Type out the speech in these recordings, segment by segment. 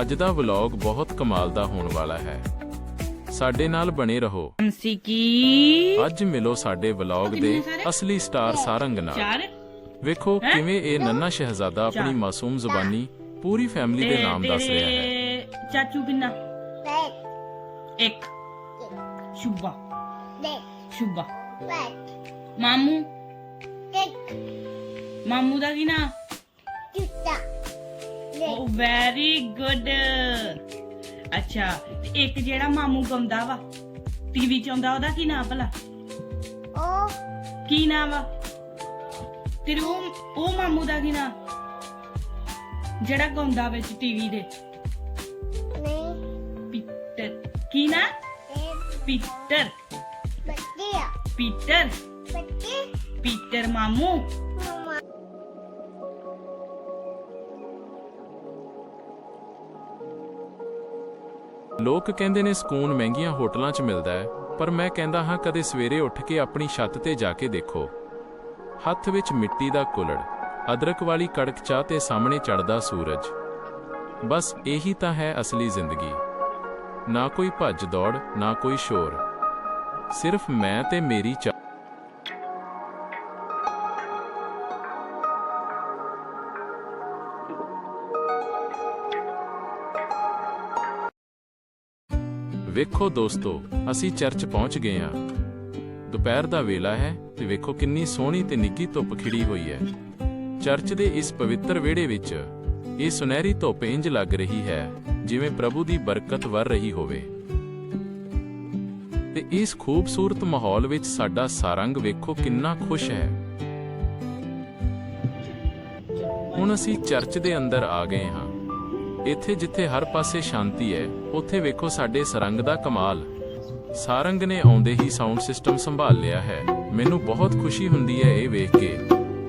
ਅੱਜ ਦਾ ਵਲੌਗ ਬਹੁਤ ਕਮਾਲ ਦਾ ਹੋਣ ਵਾਲਾ ਹੈ। ਸਾਡੇ ਨਾਲ ਬਣੇ ਰਹੋ। ਸਿੱਕੀ ਅੱਜ ਮਿਲੋ ਸਾਡੇ ਵਲੌਗ ਦੇ ਅਸਲੀ ਸਟਾਰ ਸਾਰੰਗ ਨਾਲ। ਚਾਰ? ਵੇਖੋ ਕਿਵੇਂ ਇਹ ਨੰਨਾ ਸ਼ਹਿਜ਼ਾਦਾ ਆਪਣੀ ਮਾਸੂਮ ਜ਼ੁਬਾਨੀ ਪੂਰੀ ਫੈਮਿਲੀ ਦੇ ਨਾਮ ਦੱਸ ਰਿਹਾ ਹੈ। ਚਾਚੂ ਕਿੰਨਾ? ਇੱਕ। ਸ਼ੁਭਾ। ਸ਼ੁਭਾ। ਮਾਮੂ? ਮਾਮੂ ਦਾ ਕੀ ਨਾਂ? ਓ ਵੈਰੀ ਗੁੱਡ ਅੱਛਾ ਤੇ ਇੱਕ ਜਿਹੜਾ ਮਾਮੂ ਗਾਉਂਦਾ ਵਾ ਟੀਵੀ ਚ ਆਉਂਦਾ ਉਹਦਾ ਕੀ ਨਾਂ ਭਲਾ? ਕੀ ਨਾਂ ਵਾ? ਤੇਰੇ ਉਹ ਉਹ ਮਾਮੂ ਦਾ ਕੀ ਨਾਂ? ਜਿਹੜਾ ਗਾਉਂਦਾ ਵਿੱਚ ਟੀਵੀ ਦੇ। ਪੀਟਰ। ਕੀ ਨਾਂ? ਪੀਟਰ। ਪੀਟਰ। ਪੀਟਰ ਮਾਮੂ। ਲੋਕ ਕਹਿੰਦੇ ਨੇ ਸਕੂਨ ਮਹਿੰਗੀਆਂ ਹੋਟਲਾਂ 'ਚ ਮਿਲਦਾ ਹੈ, ਪਰ ਮੈਂ ਕਹਿੰਦਾ ਹਾਂ ਕਦੇ ਸਵੇਰੇ ਉੱਠ ਕੇ ਆਪਣੀ ਛੱਤ ਤੇ ਜਾ ਕੇ ਦੇਖੋ। ਹੱਥ ਵਿੱਚ ਮਿੱਟੀ ਦਾ ਕੁਲੜ, ਅਦਰਕ ਵਾਲੀ ਕੜਕ ਚਾਹ ਤੇ ਸਾਹਮਣੇ ਚੜਦਾ ਸੂਰਜ। ਬਸ ਇਹੀ ਤਾਂ ਹੈ ਅਸਲੀ ਜ਼ਿੰਦਗੀ। ਨਾ ਕੋਈ ਭੱਜ ਦੌੜ, ਨਾ ਕੋਈ ਸ਼ੋਰ। ਸਿਰਫ ਮੈਂ ਤੇ ਮੇਰੀ ਚਾਹ ਵੇਖੋ ਦੋਸਤੋ, ਅਸੀਂ ਚਰਚ ਪਹੁੰਚ ਗਏ ਹਾਂ। ਦੁਪਹਿਰ ਦਾ ਵੇਲਾ ਹੈ ਤੇ ਵੇਖੋ ਕਿੰਨੀ ਸੋਹਣੀ ਤੇ ਨਿੱਕੀ ਧੁੱਪ ਖਿੜੀ ਹੋਈ ਹੈ। ਚਰਚ ਦੇ ਇਸ ਪਵਿੱਤਰ ਵਿਹੜੇ ਵਿੱਚ ਇਹ ਸੁਨਹਿਰੀ ਧੁੱਪ ਇੰਜ ਲੱਗ ਰਹੀ ਹੈ, ਜਿਵੇਂ ਪ੍ਰਭੂ ਦੀ ਬਰਕਤ ਵਰ ਰਹੀ ਹੋਵੇ। ਤੇ ਇਸ ਖੂਬਸੂਰਤ ਮਾਹੌਲ ਵਿੱਚ ਸਾਡਾ ਸਾਰੰਗ ਵੇਖੋ ਕਿੰਨਾ ਖੁਸ਼ ਹੈ। ਹੁਣ ਅਸੀਂ ਚਰਚ ਦੇ ਅੰਦਰ ਆ ਗਏ ਹਾਂ। ਇੱਥੇ ਜਿੱਥੇ ਹਰ ਪਾਸੇ ਸ਼ਾਂਤੀ ਹੈ, ਉੱਥੇ ਵੇਖੋ ਸਾਡੇ ਸਰੰਗ ਦਾ ਕਮਾਲ। ਸਾਰੰਗ ਨੇ ਆਉਂਦੇ ਹੀ ਸਾਊਂਡ ਸਿਸਟਮ ਸੰਭਾਲ ਲਿਆ ਹੈ। ਮੈਨੂੰ ਬਹੁਤ ਖੁਸ਼ੀ ਹੁੰਦੀ ਹੈ ਇਹ ਵੇਖ ਕੇ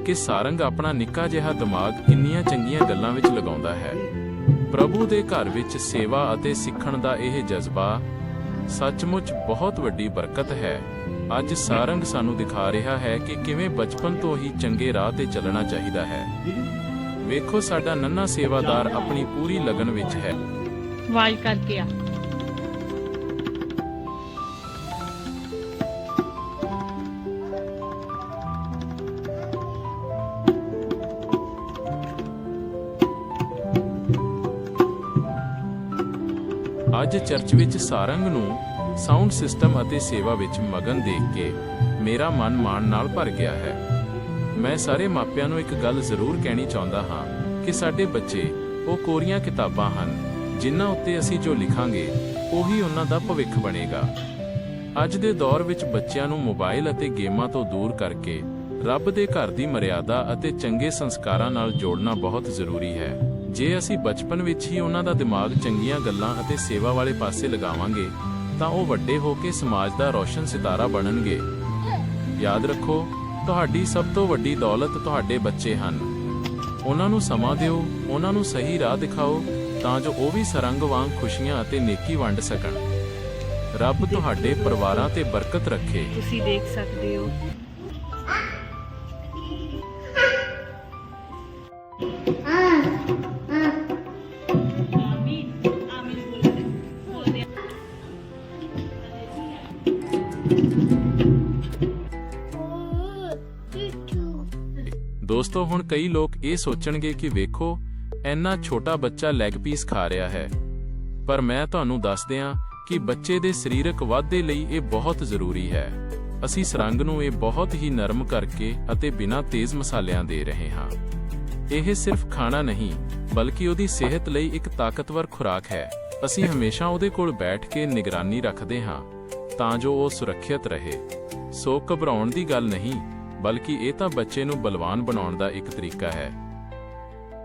ਕਿ ਸਾਰੰਗ ਆਪਣਾ ਨਿੱਕਾ ਜਿਹਾ ਦਿਮਾਗ ਇੰਨੀਆਂ ਚੰਗੀਆਂ ਗੱਲਾਂ ਵਿੱਚ ਲਗਾਉਂਦਾ ਹੈ। ਪ੍ਰਭੂ ਦੇ ਘਰ ਵਿੱਚ ਸੇਵਾ ਅਤੇ ਸਿੱਖਣ ਦਾ ਇਹ ਜਜ਼ਬਾ ਸੱਚਮੁੱਚ ਬਹੁਤ ਵੱਡੀ ਬਰਕਤ ਹੈ। ਅੱਜ ਸਾਰੰਗ ਸਾਨੂੰ ਦਿਖਾ ਰਿਹਾ ਹੈ ਕਿ ਕਿਵੇਂ ਬਚਪਨ ਤੋਂ ਹੀ ਚੰਗੇ ਰਾਹ ਤੇ ਚੱਲਣਾ ਚਾਹੀਦਾ ਹੈ। ਵੇਖੋ ਸਾਡਾ ਨੰਨਾ ਸੇਵਾਦਾਰ ਆਪਣੀ ਪੂਰੀ ਲਗਨ ਵਿੱਚ ਹੈ। ਆਵਾਜ਼ ਕਰਕੇ ਆ। ਅੱਜ ਚਰਚ ਵਿੱਚ ਸਾਰੰਗ ਨੂੰ ਸਾਊਂਡ ਸਿਸਟਮ ਅਤੇ ਸੇਵਾ ਵਿੱਚ ਮਗਨ ਦੇਖ ਕੇ ਮੇਰਾ ਮਨ ਮਾਣ ਨਾਲ ਭਰ ਗਿਆ ਹੈ। ਮੈਂ ਸਾਰੇ ਮਾਪਿਆਂ ਨੂੰ ਇੱਕ ਗੱਲ ਜ਼ਰੂਰ ਕਹਿਣੀ ਚਾਹੁੰਦਾ ਹਾਂ ਕਿ ਸਾਡੇ ਬੱਚੇ ਉਹ ਕੋਰੀਆਂ ਕਿਤਾਬਾਂ ਹਨ, ਜਿਨ੍ਹਾਂ ਉੱਤੇ ਅਸੀਂ ਜੋ ਲਿਖਾਂਗੇ, ਉਹੀ ਉਹਨਾਂ ਦਾ ਭਵਿੱਖ ਬਣੇਗਾ। ਅੱਜ ਦੇ ਦੌਰ ਵਿੱਚ ਬੱਚਿਆਂ ਨੂੰ ਮੋਬਾਈਲ ਅਤੇ ਗੇਮਾਂ ਤੋਂ ਦੂਰ ਕਰਕੇ ਰੱਬ ਦੇ ਘਰ ਦੀ ਮਰਿਆਦਾ ਅਤੇ ਚੰਗੇ ਸੰਸਕਾਰਾਂ ਨਾਲ ਜੋੜਨਾ ਬਹੁਤ ਜ਼ਰੂਰੀ ਹੈ। ਜੇ ਅਸੀਂ ਬਚਪਨ ਵਿੱਚ ਹੀ ਉਹਨਾਂ ਦਾ ਦਿਮਾਗ ਚੰਗੀਆਂ ਗੱਲਾਂ ਅਤੇ ਸੇਵਾ ਵਾਲੇ ਪਾਸੇ ਲਗਾਵਾਂਗੇ, ਤਾਂ ਉਹ ਵੱਡੇ ਹੋ ਕੇ ਸਮਾਜ ਦਾ ਰੋਸ਼ਨ ਸਿਤਾਰਾ ਬਣਨਗੇ। ਯਾਦ ਰੱਖੋ ਤੁਹਾਡੀ ਸਭ ਤੋਂ ਵੱਡੀ ਦੌਲਤ ਤੁਹਾਡੇ ਬੱਚੇ ਹਨ। ਉਹਨਾਂ ਨੂੰ ਸਮਾਂ ਦਿਓ ਉਹਨਾਂ ਨੂੰ ਸਹੀ ਰਾਹ ਦਿਖਾਓ ਤਾਂ ਜੋ ਉਹ ਵੀ ਸਰੰਗ ਵਾਂਗ ਖੁਸ਼ੀਆਂ ਅਤੇ ਨੇਕੀ ਵੰਡ ਸਕਣ। ਰੱਬ ਤੁਹਾਡੇ ਪਰਿਵਾਰਾਂ ਤੇ ਬਰਕਤ ਰੱਖੇ। ਤੁਸੀਂ ਦੇਖ ਸਕਦੇ ਹੋ। ਦੋਸਤੋ, ਹੁਣ ਕਈ ਲੋਕ ਇਹ ਸੋਚਣਗੇ ਕਿ ਵੇਖੋ, ਇੰਨਾ ਛੋਟਾ ਬੱਚਾ ਲੈਗ ਪੀਸ ਖਾ ਰਿਹਾ ਹੈ। ਪਰ ਮੈਂ ਤੁਹਾਨੂੰ ਦੱਸ ਦਿਆਂ ਕਿ ਬੱਚੇ ਦੇ ਸਰੀਰਕ ਵਾਧੇ ਲਈ ਇਹ ਬਹੁਤ ਜ਼ਰੂਰੀ ਹੈ। ਅਸੀਂ ਸਰੰਗ ਨੂੰ ਇਹ ਬਹੁਤ ਹੀ ਨਰਮ ਕਰਕੇ ਅਤੇ ਬਿਨਾਂ ਤੇਜ਼ ਮਸਾਲਿਆਂ ਦੇ ਰਹੇ ਹਾਂ। ਇਹ ਸਿਰਫ ਖਾਣਾ ਨਹੀਂ, ਬਲਕਿ ਉਹਦੀ ਸਿਹਤ ਲਈ ਇੱਕ ਤਾਕਤਵਰ ਖੁਰਾਕ ਹੈ। ਅਸੀਂ ਹਮੇਸ਼ਾ ਉਹਦੇ ਕੋਲ ਬੈਠ ਕੇ ਨਿਗਰਾਨੀ ਰੱਖਦੇ ਹਾਂ, ਤਾਂ ਜੋ ਉਹ ਸੁਰੱਖਿਅਤ ਰਹੇ। ਸੋ ਘਬਰਾਉਣ ਦੀ ਗੱਲ ਨਹੀਂ ਬਲਕਿ ਇਹ ਤਾਂ ਬੱਚੇ ਨੂੰ ਬਲਵਾਨ ਬਣਾਉਣ ਦਾ ਇੱਕ ਤਰੀਕਾ ਹੈ।